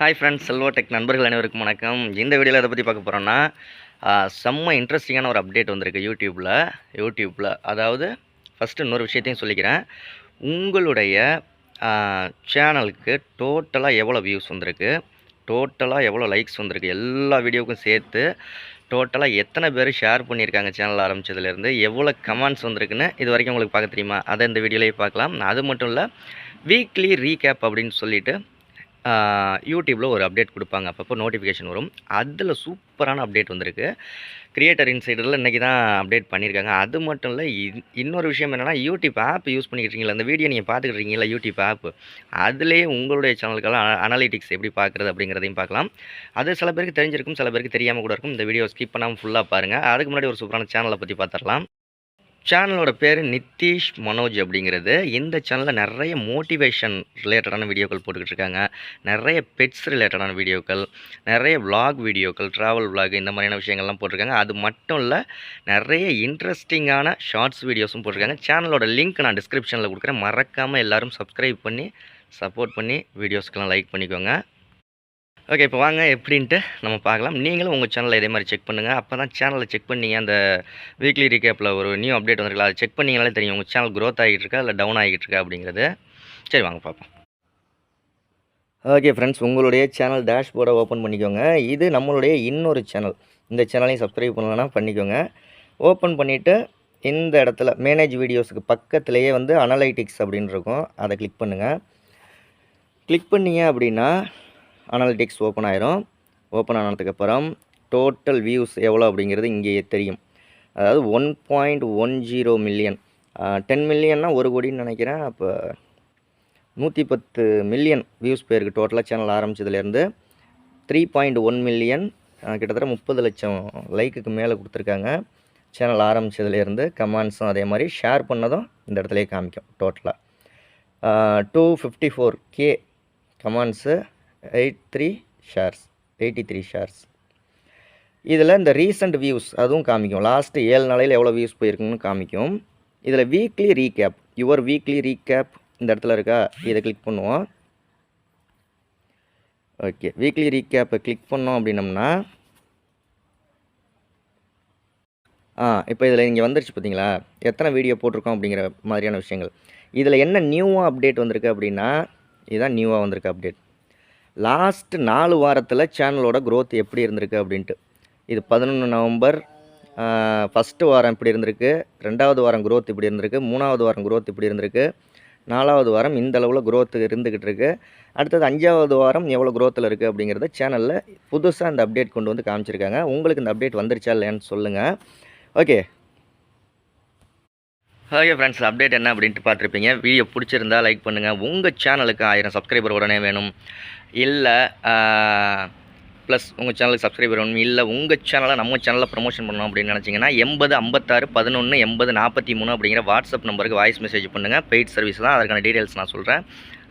Hi friends Selva tech நண்பர்கள் அனைவருக்கும் வணக்கம். இந்த வீடியோவில் எதை பற்றி பார்க்க போகிறோன்னா செம்ம இன்ட்ரெஸ்டிங்கான ஒரு அப்டேட் வந்திருக்கு யூடியூப்பில் யூடியூப்பில் அதாவது ஃபஸ்ட்டு இன்னொரு விஷயத்தையும் சொல்லிக்கிறேன். உங்களுடைய சேனலுக்கு டோட்டலாக எவ்வளோ வியூஸ் வந்திருக்கு? டோட்டலாக எவ்வளோ லைக்ஸ் வந்திருக்கு? எல்லா வீடியோவுக்கும் சேர்த்து டோட்டலாக எத்தனை பேர் ஷேர் பண்ணியிருக்காங்க சேனல் ஆரம்பித்ததுலேருந்து எவ்வளோ கமெண்ட்ஸ் வந்திருக்குன்னு இது வரைக்கும் உங்களுக்கு பார்க்க தெரியுமா? அதை இந்த வீடியோலேயே பார்க்கலாம். அது மட்டும் இல்லை வீக்லி ரீகேப் அப்படின்னு சொல்லிவிட்டு யூடியூப்பில் ஒரு அப்டேட் கொடுப்பாங்க. அப்பப்போ நோட்டிஃபிகேஷன் வரும். அதில் சூப்பரான அப்டேட் வந்திருக்கு. கிரியேட்டர் இன்சைடரில் இன்றைக்கி தான் அப்டேட் பண்ணியிருக்காங்க அது மட்டும் இல்லை இன்- இன்னொரு விஷயம் என்னென்னா யூடியூப் ஆப் யூஸ் பண்ணிக்கிட்டீங்களா அந்த வீடியோ நீங்கள் பார்த்துக்கிட்டு யூடியூப் ஆப். அதுலேயே உங்களுடைய சேனலுக்கெல்லாம் அனலிட்டிக்ஸ் எப்படி பார்க்குறது அப்படிங்கிறதையும் பார்க்கலாம் அது சில பேருக்கு தெரிஞ்சிருக்கும் சில பேருக்கு தெரியாமல் கூட இருக்கும். இந்த வீடியோ ஸ்கிப் பண்ணாமல் ஃபுல்லாக பாருங்கள் அதுக்கு முன்னாடி ஒரு சூப்பரான சேனலை பற்றி பார்த்துடலாம் சேனலோட பேர் நித்திஷ் மனோஜ் அப்படிங்கிறது. இந்த சேனலில் நிறைய மோட்டிவேஷன் ரிலேட்டடான வீடியோக்கள் போட்டுக்கிட்டு இருக்காங்க. நிறைய பெட்ஸ் ரிலேட்டடான வீடியோக்கள் நிறைய vlog வீடியோக்கள் ட்ராவல் vlog இந்த மாதிரியான விஷயங்கள்லாம் போட்டிருக்காங்க. அது மட்டும் இல்லை நிறைய இன்ட்ரெஸ்டிங்கான ஷார்ட்ஸ் வீடியோஸும் போட்டிருக்காங்க. சேனலோட லிங்க் நான் டிஸ்கிரிப்ஷனில் கொடுக்குறேன். மறக்காமல் எல்லாரும் சப்ஸ்கிரைப் பண்ணி சப்போர்ட் பண்ணி வீடியோஸ்க்கெல்லாம் லைக் பண்ணிக்கோங்க. ஓகே இப்போ வாங்க எப்படின்ட்டு நம்ம பார்க்கலாம். நீங்களும் உங்கள் சேனலை இதே மாதிரி செக் பண்ணுங்கள் அப்போ தான் சேனலை செக் பண்ணீங்க அந்த வீக்லி ரீகேப்பில் ஒரு நியூ அப்டேட் வந்திருக்கலாம் அதை செக் பண்ணிங்கனாலே தெரியும் உங்கள் சேனல் க்ரோத் ஆகிட்டு இருக்கா இல்லை டவுன் ஆகிட்டு இருக்கா அப்படிங்கிறது. சரி வாங்க பார்ப்போம். ஓகே ஃப்ரெண்ட்ஸ் உங்களுடைய சேனல் டேஷ்போர்டை ஓப்பன் பண்ணிக்கோங்க. இது நம்மளுடைய இன்னொரு சேனல் இந்த சேனலையும் சப்ஸ்கிரைப் பண்ணலன்னா பண்ணிக்கோங்க. ஓப்பன் பண்ணிவிட்டு இந்த இடத்துல மேனேஜ் வீடியோஸுக்கு பக்கத்துலேயே வந்து அனலைட்டிக்ஸ் அப்படின்னு இருக்கும் அதை கிளிக் பண்ணுங்கள் கிளிக் பண்ணீங்க அப்படின்னா அனலிட்டிக்ஸ் ஓப்பன் ஆயிரும். ஓப்பன் ஆனதுக்கப்புறம் டோட்டல் வியூஸ் எவ்வளோ அப்படிங்கிறது இங்கே தெரியும். அதாவது one point one zero million ten மில்லியன்னா ஒரு கோடின்னு நினைக்கிறேன். அப்போ நூற்றி பத்து மில்லியன் வியூஸ் போயிருக்கு டோட்டலாக சேனல் ஆரம்பித்ததுலேருந்து த்ரீ பாயிண்ட் ஒன் மில்லியன் கிட்டத்தட்ட முப்பது லட்சம் லைக்குக்கு மேலே கொடுத்துருக்காங்க. சேனல் ஆரம்பித்ததுலேருந்து கமெண்ட்ஸும் அதே மாதிரி ஷேர் பண்ணதும் இந்த இடத்துலையே காமிக்கும் டோட்டலாக two fifty four K comments eight three shares eighty three shares இதில் இந்த ரீசெண்ட் வியூஸ் அதுவும் காமிக்கும். லாஸ்ட்டு ஏழு நாளையில் எவ்வளோ வியூஸ் போயிருக்குன்னு காமிக்கும். இதில் weekly recap your weekly recap இந்த இடத்துல இருக்கா? இதை கிளிக் பண்ணுவோம். ஓகே வீக்லி ரீகேப்பை கிளிக் பண்ணோம் அப்படின்னம்னா ஆ இப்போ இதில் இங்கே வந்துருச்சு பார்த்தீங்களா எத்தனை வீடியோ போட்டிருக்கோம் அப்படிங்கிற மாதிரியான விஷயங்கள். இதில் என்ன நியூவாக அப்டேட் வந்திருக்கு அப்படின்னா இதுதான் நியூவாக வந்திருக்கு அப்டேட் லாஸ்ட்டு நாலு வாரத்தில் சேனலோட க்ரோத் எப்படி இருந்திருக்கு அப்படின்ட்டு. இது பதினொன்று நவம்பர் ஃபஸ்ட்டு வாரம் இப்படி இருந்திருக்கு ரெண்டாவது வாரம் க்ரோத் இப்படி இருந்திருக்கு மூணாவது வாரம் க்ரோத் இப்படி இருந்திருக்கு நாலாவது வாரம் இந்த அளவில் க்ரோத்து இருந்துக்கிட்டு இருக்குது அடுத்தது அஞ்சாவது வாரம் எவ்வளோ க்ரோத்தில் இருக்குது அப்படிங்கிறத சேனலில் புதுசாக இந்த அப்டேட் கொண்டு வந்து காமிச்சிருக்காங்க. உங்களுக்கு இந்த அப்டேட் வந்துருச்சா இல்லையான்னு சொல்லுங்கள் ஓகே ஓகே ஃப்ரெண்ட்ஸ் அப்டேட் என்ன அப்படின்ட்டு பார்த்துருப்பீங்க. வீடியோ பிடிச்சிருந்தா லைக் பண்ணுங்கள் உங்கள் சேனலுக்கு ஆயிரம் சப்ஸ்கிரைபர் உடனே வேணும். இல்லை ப்ளஸ் உங்கள் சேனலுக்கு சப்ஸ்கிரைபர் வேணும். இல்லை உங்கள் சேனலை நம்ம சேனலில் ப்ரமோஷன் பண்ணணும் அப்படின்னு நினச்சிங்கன்னா எண்பது ஐம்பத்தாறு பதினொன்று எண்பது நாற்பத்தி மூணு அப்படிங்கிற வாட்ஸ்அப் நம்பருக்கு வாய்ஸ் மெசேஜ் பண்ணுங்கள் பெய்ட் சர்வீஸ் தான். அதற்கான டீட்டெயில்ஸ் நான் சொல்கிறேன்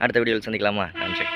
அடுத்த வீடியோவில் சந்திக்கலாமா? நன்றி.